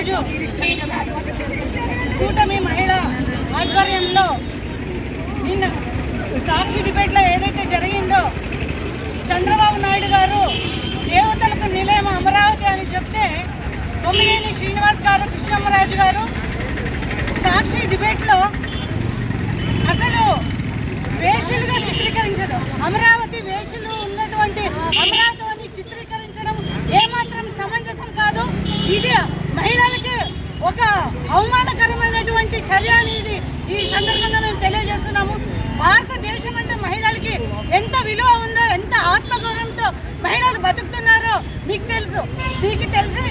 ఈరోజు కూటమి మహిళ ఆధ్వర్యంలో నిన్న సాక్షి డిబేట్లో ఏదైతే జరిగిందో చంద్రబాబు నాయుడు గారు దేవతలకు నిలయం అమరావతి అని చెప్తే కొమ్మినేని శ్రీనివాస్ గారు కృష్ణమ్మరాజు గారు సాక్షి డిబేట్లో అసలు వేషులుగా చిత్రీకరించదు. అమరావతి వేషులు ఉన్నటువంటి అమరావతిని చిత్రీకరించడం ఏమాత్రం సమంజసం కాదు. ఇది మహిళలకి ఒక అవమానకరమైనటువంటి చర్య అనేది ఈ సందర్భంగా మేము తెలియజేస్తున్నాము. భారతదేశం అంటే మహిళలకి ఎంత విలువ ఉందో ఎంత ఆత్మగౌరవంతో మహిళలు బతుకుతున్నారో మీకు తెలుసు. మీకు తెలిసి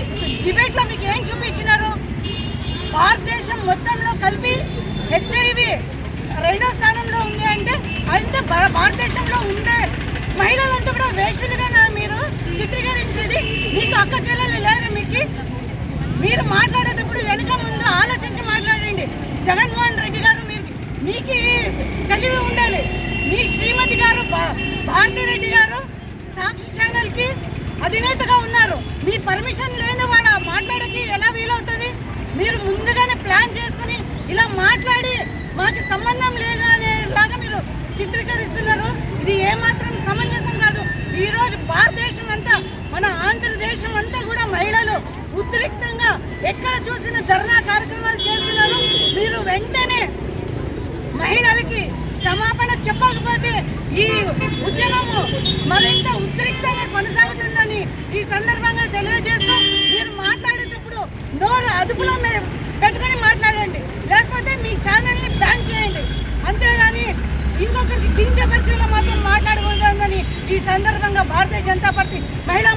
డిబేట్లో మీకు ఏం చూపించినారు? భారతదేశం మొత్తంలో కలిపి హెచ్ఐవి రెండో స్థానంలో ఉంది అంటే అంటే భారతదేశంలో ఉండే మహిళలంతా కూడా వేషలుగా మీరు చిత్రీకరించేది. మీకు అక్క చెల్లెలు లేదు మీకు మీరు మాట్లాడేటప్పుడు వెనుక ముందు ఆలోచించి మాట్లాడండి జగన్మోహన్ రెడ్డి గారు మీరు మీకు కలిగి ఉండాలి. మీ శ్రీమతి గారు భా- భారతిరెడ్డి గారు సాక్షి ఛానల్కి అధినేతగా ఉన్నారు. మీ పర్మిషన్ లేని వాళ్ళ మాట్లాడకి ఎలా వీలవుతుంది? మీరు ముందుగానే ప్లాన్ చేసుకుని ఇలా మాట్లాడి మాకు సంబంధం లేదు అనేలాగా మీరు చిత్రీకరిస్తున్నారు. ఇది ఏమాత్రం సమంజసం కాదు. ఈరోజు భారతదేశం అంతా మన ఆంధ్రదేశం అంతా కూడా మహిళలు ఉద్రిక్తంగా ఎక్కడ చూసిన ధర్నా కార్యక్రమాలు చేస్తారు మీరు వెంటనే మహిళలకి క్షమాపణ చెప్పకపోతే ఈ ఉద్యమము మరింత ఉద్రిక్తంగా కొనసాగుతుందని ఈ సందర్భంగా తెలియజేస్తూ మీరు మాట్లాడేటప్పుడు నోరు అదుపులో మీరు పెట్టుకొని మాట్లాడండి. లేకపోతే మీ ఛానల్ని బ్యాన్ చేయండి. అంతేగాని ఇంకొకరికి కించపరిచేలా మాత్రం మాట్లాడకూడదని ఈ సందర్భంగా భారతీయ జనతా పార్టీ మహిళా